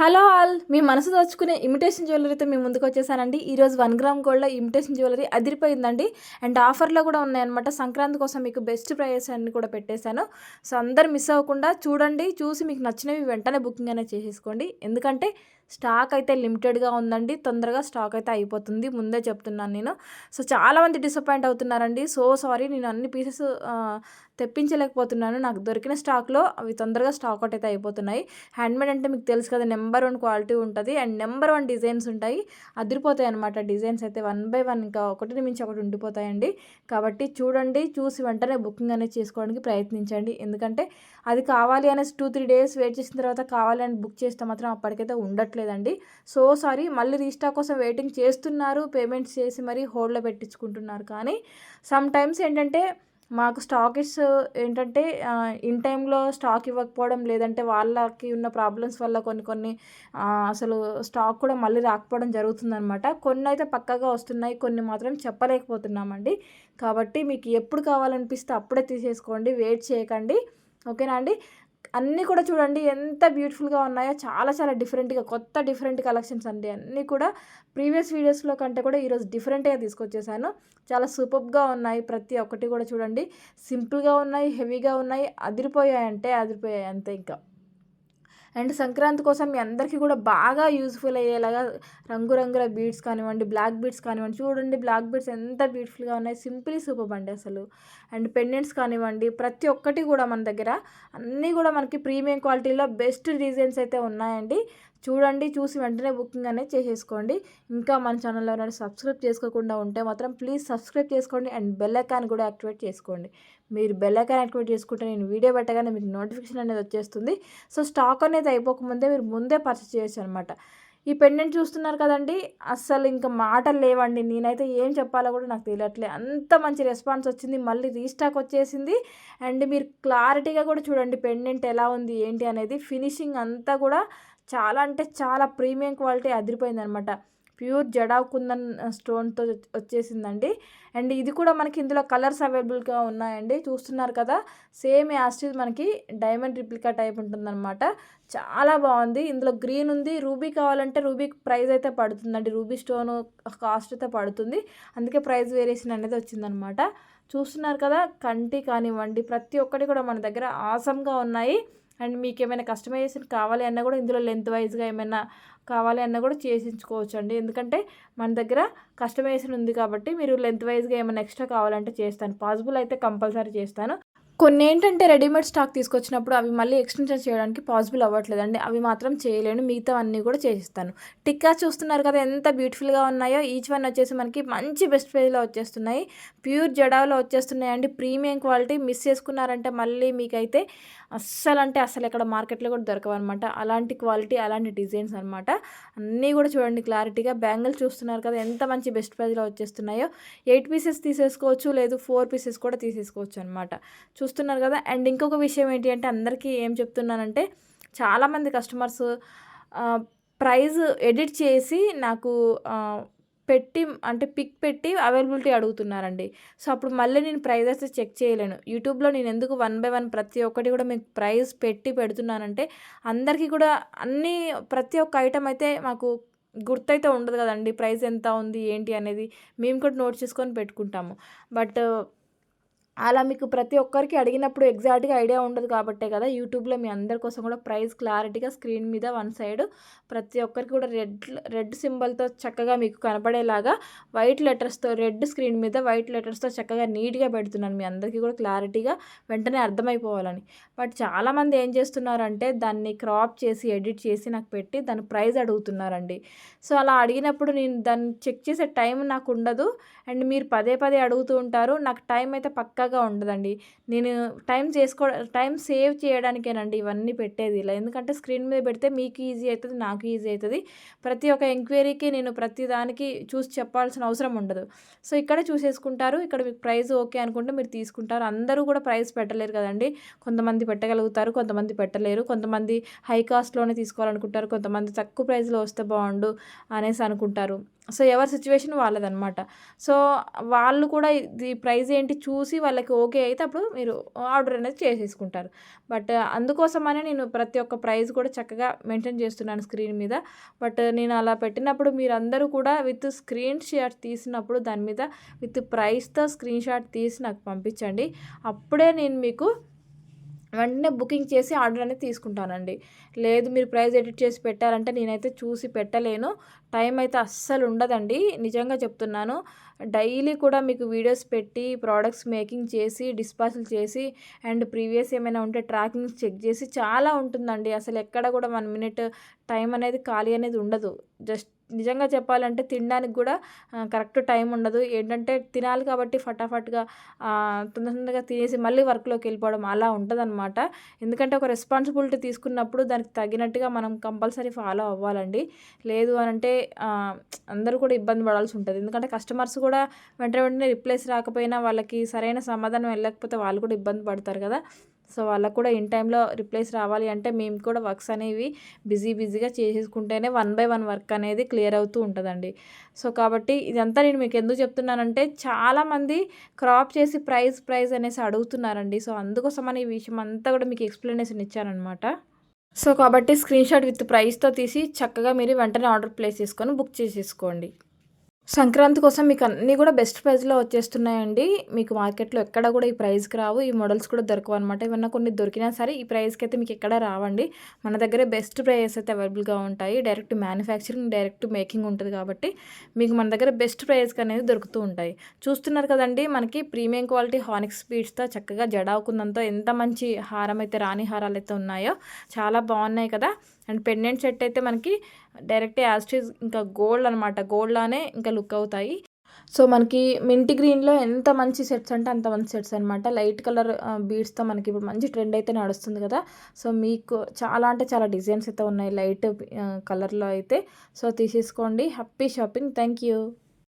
Hello all మీ మనసు దోచుకునే imitation జ్యువెలరీతో మీ ముందుకు వచ్చేసానండి. ఈరోజు వన్ గ్రామ్ గోల్డ్లో ఇమిటేషన్ జ్యువెలరీ అదిరిపోయిందండి. అండ్ ఆఫర్లో కూడా ఉన్నాయన్నమాట. సంక్రాంతి కోసం మీకు బెస్ట్ ప్రైస్ అన్ని కూడా పెట్టేశాను. సో అందరు మిస్ అవ్వకుండా చూడండి చూసి మీకు నచ్చినవి వెంటనే బుకింగ్ అనేది చేసేసుకోండి. ఎందుకంటే స్టాక్ అయితే లిమిటెడ్గా ఉందండి. తొందరగా స్టాక్ అయితే అయిపోతుంది. ముందే చెప్తున్నాను నేను. సో చాలామంది డిసప్పాయింట్ అవుతున్నారండి. సో సారీ నేను అన్ని పీసెస్ తెప్పించలేకపోతున్నాను. నాకు దొరికిన స్టాక్లో అవి తొందరగా స్టాక్ అవుట్ అయితే అయిపోతున్నాయి. హ్యాండ్మేడ్ అంటే మీకు తెలుసు కదా నెంబర్ వన్ క్వాలిటీ ఉంటుంది అండ్ నెంబర్ వన్ డిజైన్స్ ఉంటాయి. అదిరిపోతాయి అనమాట డిజైన్స్ అయితే. వన్ బై వన్ ఇంకా ఒకటి మించి ఒకటి ఉండిపోతాయండి. కాబట్టి చూడండి చూసి వెంటనే బుకింగ్ అనేది చేసుకోవడానికి ప్రయత్నించండి. ఎందుకంటే అది కావాలి అనేసి టూ త్రీ డేస్ వెయిట్ చేసిన తర్వాత కావాలి అని బుక్ చేస్తే మాత్రం అప్పటికైతే ఉండట్లేదండి. సో సారీ మళ్ళీ రీస్టాక్ కోసం వెయిటింగ్ చేస్తున్నారు. పేమెంట్స్ చేసి మరీ హోల్డ్లో పెట్టించుకుంటున్నారు. కానీ సమ్ టైమ్స్ ఏంటంటే మాకు స్టాకిస్ ఏంటంటే ఇన్ టైంలో స్టాక్ ఇవ్వకపోవడం లేదంటే వాళ్ళకి ఉన్న ప్రాబ్లమ్స్ వల్ల కొన్ని కొన్ని అసలు స్టాక్ కూడా మళ్ళీ రాకపోవడం జరుగుతుందనమాట కొన్ని అయితే పక్కగా వస్తున్నాయి కొన్ని మాత్రం చెప్పలేకపోతున్నామండి. కాబట్టి మీకు ఎప్పుడు కావాలనిపిస్తే అప్పుడే తీసేసుకోండి వెయిట్ చేయకండి. ఓకేనా అండి? అన్నీ కూడా చూడండి ఎంత బ్యూటిఫుల్గా ఉన్నాయో చాలా చాలా డిఫరెంట్గా కొత్త డిఫరెంట్ కలెక్షన్స్ అండి. అన్నీ కూడా ప్రీవియస్ వీడియోస్లో కంటే కూడా ఈరోజు డిఫరెంట్గా తీసుకొచ్చేసాను. చాలా సూపర్గా ఉన్నాయి ప్రతి ఒక్కటి కూడా చూడండి. సింపుల్గా ఉన్నాయి హెవీగా ఉన్నాయి అదిరిపోయాయి అంటే అదిరిపోయాయి అంతే ఇంకా. అండ్ సంక్రాంతి కోసం మీ అందరికీ కూడా బాగా యూజ్ఫుల్ అయ్యేలాగా రంగురంగుల బీడ్స్ కానివ్వండి బ్లాక్ బీడ్స్ కానివ్వండి చూడండి బ్లాక్ బీడ్స్ ఎంత బ్యూటిఫుల్గా ఉన్నాయి. సింపుల్ సూపర్ అండి అసలు. అండ్ పెండెంట్స్ కానివ్వండి ప్రతి ఒక్కటి కూడా మన దగ్గర. అన్నీ కూడా మనకి ప్రీమియం క్వాలిటీలో బెస్ట్ డిజైన్స్ అయితే ఉన్నాయండి. చూడండి చూసి వెంటనే బుకింగ్ అనేది చేసేసుకోండి. ఇంకా మన ఛానల్లో ఎవరైనా సబ్స్క్రైబ్ చేసుకోకుండా ఉంటే మాత్రం ప్లీజ్ సబ్స్క్రైబ్ చేసుకోండి అండ్ బెల్ ఐకాన్ కూడా యాక్టివేట్ చేసుకోండి. మీరు బెల్ ఐకాన్ యాక్టివేట్ చేసుకుంటే నేను వీడియో పెట్టగానే మీకు నోటిఫికేషన్ అనేది వచ్చేస్తుంది. సో స్టాక్ అనేది అయిపోకముందే మీరు ముందే పర్చేస్ చేయొచ్చు అనమాట ఈ పెండెంట్ చూస్తున్నారు కదండి అస్సలు ఇంకా మాటలు లేవండి. నేనైతే ఏం చెప్పాలో కూడా నాకు తెలియట్లేదు అంత మంచి రెస్పాన్స్ వచ్చింది మళ్ళీ రీస్టాక్ వచ్చేసింది. అండ్ మీరు క్లారిటీగా కూడా చూడండి పెండెంట్ ఎలా ఉంది ఏంటి అనేది ఫినిషింగ్ అంతా కూడా చాలా అంటే చాలా ప్రీమియం క్వాలిటీ అదిరిపోయింది అనమాట ప్యూర్ జడావ్ కుందన్ స్టోన్తో వచ్చేసిందండి. అండ్ ఇది కూడా మనకి ఇందులో కలర్స్ అవైలబుల్గా ఉన్నాయండి. చూస్తున్నారు కదా సేమ్ యాస్టిజ్ మనకి డైమండ్ రిప్లికా టైప్ ఉంటుందన్నమాట చాలా బాగుంది. ఇందులో గ్రీన్ ఉంది. రూబీ కావాలంటే రూబీ ప్రైస్ అయితే పడుతుందండి. రూబీ స్టోన్ కాస్ట్ అయితే పడుతుంది. అందుకే ప్రైస్ వేరియేషన్ అనేది వచ్చిందనమాట. చూస్తున్నారు కదా కంటి కానివ్వండి ప్రతి ఒక్కటి కూడా మన దగ్గర ఆసంగా ఉన్నాయి. అండ్ మీకు ఏమైనా కస్టమైజేషన్ కావాలి అన్నా కూడా ఇందులో లెంత్ వైజ్గా ఏమైనా కావాలి అన్నా కూడా చేసించుకోవచ్చు అండి ఎందుకంటే మన దగ్గర కస్టమైజేషన్ ఉంది కాబట్టి మీరు లెంత్ వైజ్గా ఏమైనా ఎక్స్ట్రా కావాలంటే చేస్తాను. పాసిబుల్ అయితే కంపల్సరీ చేస్తాను. కొన్ని ఏంటంటే రెడీమేడ్ స్టాక్ తీసుకొచ్చినప్పుడు అవి మళ్ళీ ఎక్స్టెన్షన్ చేయడానికి పాసిబుల్ అవ్వట్లేదండి. అవి మాత్రం చేయలేను. మిగతా అన్నీ కూడా చేసిస్తాను. టిక్కా చూస్తున్నారు కదా ఎంత బ్యూటిఫుల్గా ఉన్నాయో. ఈచ్ వన్ వచ్చేసి మనకి మంచి బెస్ట్ ప్రైజ్లో వచ్చేస్తున్నాయి. ప్యూర్ జడాలో వచ్చేస్తున్నాయండి. ప్రీమియం క్వాలిటీ మిస్ చేసుకున్నారంటే మళ్ళీ మీకైతే అస్సలు అంటే అసలు ఎక్కడ మార్కెట్లో కూడా దొరకవు అనమాట అలాంటి క్వాలిటీ అలాంటి డిజైన్స్ అనమాట అన్నీ కూడా చూడండి క్లారిటీగా. బ్యాంగిల్ చూస్తున్నారు కదా ఎంత మంచి బెస్ట్ ప్రైజ్లో వచ్చేస్తున్నాయో. ఎయిట్ పీసెస్ తీసేసుకోవచ్చు లేదు ఫోర్ పీసెస్ కూడా తీసేసుకోవచ్చు అనమాట చూ చూస్తున్నారు కదా. అండ్ ఇంకొక విషయం ఏంటి అంటే అందరికీ ఏం చెప్తున్నానంటే చాలామంది కస్టమర్స్ ప్రైజ్ ఎడిట్ చేసి నాకు పెట్టి అంటే పిక్ పెట్టి అవైలబిలిటీ అడుగుతున్నారండి. సో అప్పుడు మళ్ళీ నేను ప్రైజెస్ చెక్ చేయలేను. యూట్యూబ్లో నేను ఎందుకు వన్ బై వన్ ప్రతి ఒక్కటి కూడా మీకు ప్రైజ్ పెట్టి పెడుతున్నానంటే అందరికీ కూడా అన్నీ ప్రతి ఒక్క ఐటమ్ అయితే మాకు గుర్తైతే ఉండదు కదండి. ప్రైస్ ఎంత ఉంది ఏంటి అనేది మేము కూడా నోట్ చేసుకొని పెట్టుకుంటాము. బట్ అలా మీకు ప్రతి ఒక్కరికి అడిగినప్పుడు ఎగ్జాక్ట్గా ఐడియా ఉండదు కాబట్టే కదా యూట్యూబ్లో మీ అందరి కోసం కూడా ప్రైస్ క్లారిటీగా స్క్రీన్ మీద వన్ సైడ్ ప్రతి ఒక్కరికి కూడా రెడ్ రెడ్ సింబల్తో చక్కగా మీకు కనపడేలాగా వైట్ లెటర్స్తో రెడ్ స్క్రీన్ మీద వైట్ లెటర్స్తో చక్కగా నీట్గా పెడుతున్నాను. మీ అందరికీ కూడా క్లారిటీగా వెంటనే అర్థమైపోవాలని. బట్ చాలామంది ఏం చేస్తున్నారంటే దాన్ని క్రాప్ చేసి ఎడిట్ చేసి నాకు పెట్టి దాని ప్రైస్ అడుగుతున్నారండి. సో అలా అడిగినప్పుడు నేను దాన్ని చెక్ చేసే టైం నాకు ఉండదు. అండ్ మీరు పదే పదే అడుగుతూ ఉంటారు. నాకు టైం అయితే పక్క చక్కగా ఉండదండి. నేను టైం చేసుకో టైం సేవ్ చేయడానికేనండి ఇవన్నీ పెట్టేది ఇలా. ఎందుకంటే స్క్రీన్ మీద పెడితే మీకు ఈజీ అవుతుంది నాకు ఈజీ అవుతుంది ప్రతి ఒక్క ఎంక్వైరీకి నేను ప్రతి దానికి చూసి చెప్పాల్సిన అవసరం ఉండదు. సో ఇక్కడే చూసేసుకుంటారు. ఇక్కడ మీకు ప్రైస్ ఓకే అనుకుంటే మీరు తీసుకుంటారు. అందరూ కూడా ప్రైస్ పెట్టలేరు కదండి. కొంతమంది పెట్టగలుగుతారు కొంతమంది పెట్టలేరు. కొంతమంది హై కాస్ట్లోనే తీసుకోవాలనుకుంటారు. కొంతమంది తక్కువ ప్రైస్లో వస్తే బాగుండు అనేసి అనుకుంటారు. సో ఎవరి సిచ్యువేషన్ వాళ్ళదనమాట సో వాళ్ళు కూడా ఇది ప్రైస్ ఏంటి చూసి వాళ్ళకి ఓకే అయితే అప్పుడు మీరు ఆర్డర్ అనేది చేసేసుకుంటారు. బట్ అందుకోసమనే నేను ప్రతి ఒక్క ప్రైస్ కూడా చక్కగా మెయింటైన్ చేస్తున్నాను స్క్రీన్ మీద. బట్ నేను అలా పెట్టినప్పుడు మీరందరూ కూడా విత్ స్క్రీన్ షాట్ తీసినప్పుడు దాని మీద విత్ ప్రైస్తో స్క్రీన్ షాట్ తీసి నాకు పంపించండి. అప్పుడే నేను మీకు వెంటనే బుకింగ్ చేసి ఆర్డర్ అనేది తీసుకుంటానండి. లేదు మీరు ప్రైస్ ఎడిట్ చేసి పెట్టారంటే నేనైతే చూసి పెట్టలేను. టైం అయితే అస్సలు ఉండదండి. నిజంగా చెప్తున్నాను. డైలీ కూడా మీకు వీడియోస్ పెట్టి ప్రోడక్ట్స్ మేకింగ్ చేసి డిస్పాచల్ చేసి అండ్ ప్రీవియస్ ఏమైనా ఉంటే ట్రాకింగ్ చెక్ చేసి చాలా ఉంటుందండి. అసలు ఎక్కడ కూడా వన్ మినిట్ టైం అనేది ఖాళీ అనేది ఉండదు. జస్ట్ నిజంగా చెప్పాలంటే తినడానికి కూడా కరెక్ట్ టైం ఉండదు. ఏంటంటే తినాలి కాబట్టి ఫటాఫట్గా తొందర తొందరగా తినేసి మళ్ళీ వర్క్లోకి వెళ్ళిపోవడం అలా ఉంటుందన్నమాట. ఎందుకంటే ఒక రెస్పాన్సిబిలిటీ తీసుకున్నప్పుడు దానికి తగినట్టుగా మనం కంపల్సరీ ఫాలో అవ్వాలండి. లేదు అని అంటే అందరూ కూడా ఇబ్బంది పడాల్సి ఉంటుంది. ఎందుకంటే కస్టమర్స్ కూడా వెంటనే వెంటనే రిప్లేస్ రాకపోయినా వాళ్ళకి సరైన సమాధానం వెళ్ళకపోతే వాళ్ళు కూడా ఇబ్బంది పడతారు కదా. సో వాళ్ళకు కూడా ఇన్ టైంలో రిప్లేస్ రావాలి అంటే మేము కూడా వర్క్స్ అనేవి బిజీ బిజీగా చేసేసుకుంటేనే వన్ బై వన్ వర్క్ అనేది క్లియర్ అవుతూ ఉంటుందండి. సో కాబట్టి ఇదంతా నేను మీకు ఎందుకు చెప్తున్నానంటే చాలామంది క్రాప్ చేసి ప్రైస్ ప్రైస్ అనేసి అడుగుతున్నారండి. సో అందుకోసమని ఈ విషయం అంతా కూడా మీకు ఎక్స్ప్లెనేషన్ ఇచ్చానమాట సో కాబట్టి స్క్రీన్షాట్ విత్ ప్రైస్తో తీసి చక్కగా మీరు వెంటనే ఆర్డర్ ప్లేస్ చేసుకొని బుక్ చేసేసుకోండి. సంక్రాంతి కోసం మీకు అన్నీ కూడా బెస్ట్ ప్రైస్లో వచ్చేస్తున్నాయండి. మీకు మార్కెట్లో ఎక్కడ కూడా ఈ ప్రైస్కి రావు. ఈ మోడల్స్ కూడా దొరకవు అనమాట ఏమన్నా కొన్ని దొరికినా సరే ఈ ప్రైస్కి అయితే మీకు ఎక్కడ రావండి. మన దగ్గర బెస్ట్ ప్రైస్ అయితే అవైలబుల్గా ఉంటాయి. డైరెక్ట్ మ్యానుఫ్యాక్చరింగ్ డైరెక్ట్ మేకింగ్ ఉంటుంది కాబట్టి మీకు మన దగ్గర బెస్ట్ ప్రైస్కి అనేది దొరుకుతూ ఉంటాయి. చూస్తున్నారు కదండి మనకి ప్రీమియం క్వాలిటీ హానిక్స్ స్పీడ్స్తో చక్కగా జడావుకుందంతో ఎంత మంచి హారం అయితే రాణి హారాలు అయితే ఉన్నాయో చాలా బాగున్నాయి కదా. అండ్ పెండెంట్ సెట్ అయితే మనకి డైరెక్ట్ యాస్టీజ్ ఇంకా గోల్డ్ అనమాట గోల్డ్లానే ఇంకా లుక్ అవుతాయి. సో మనకి మింటి గ్రీన్లో ఎంత మంచి సెట్స్ అంటే అంత మంచి సెట్స్ అనమాట లైట్ కలర్ బీడ్స్తో మనకి ఇప్పుడు మంచి ట్రెండ్ అయితే నడుస్తుంది కదా. సో మీకు చాలా అంటే చాలా డిజైన్స్ అయితే ఉన్నాయి లైట్ కలర్లో అయితే. సో తీసేసుకోండి. Happy shopping. Thank you.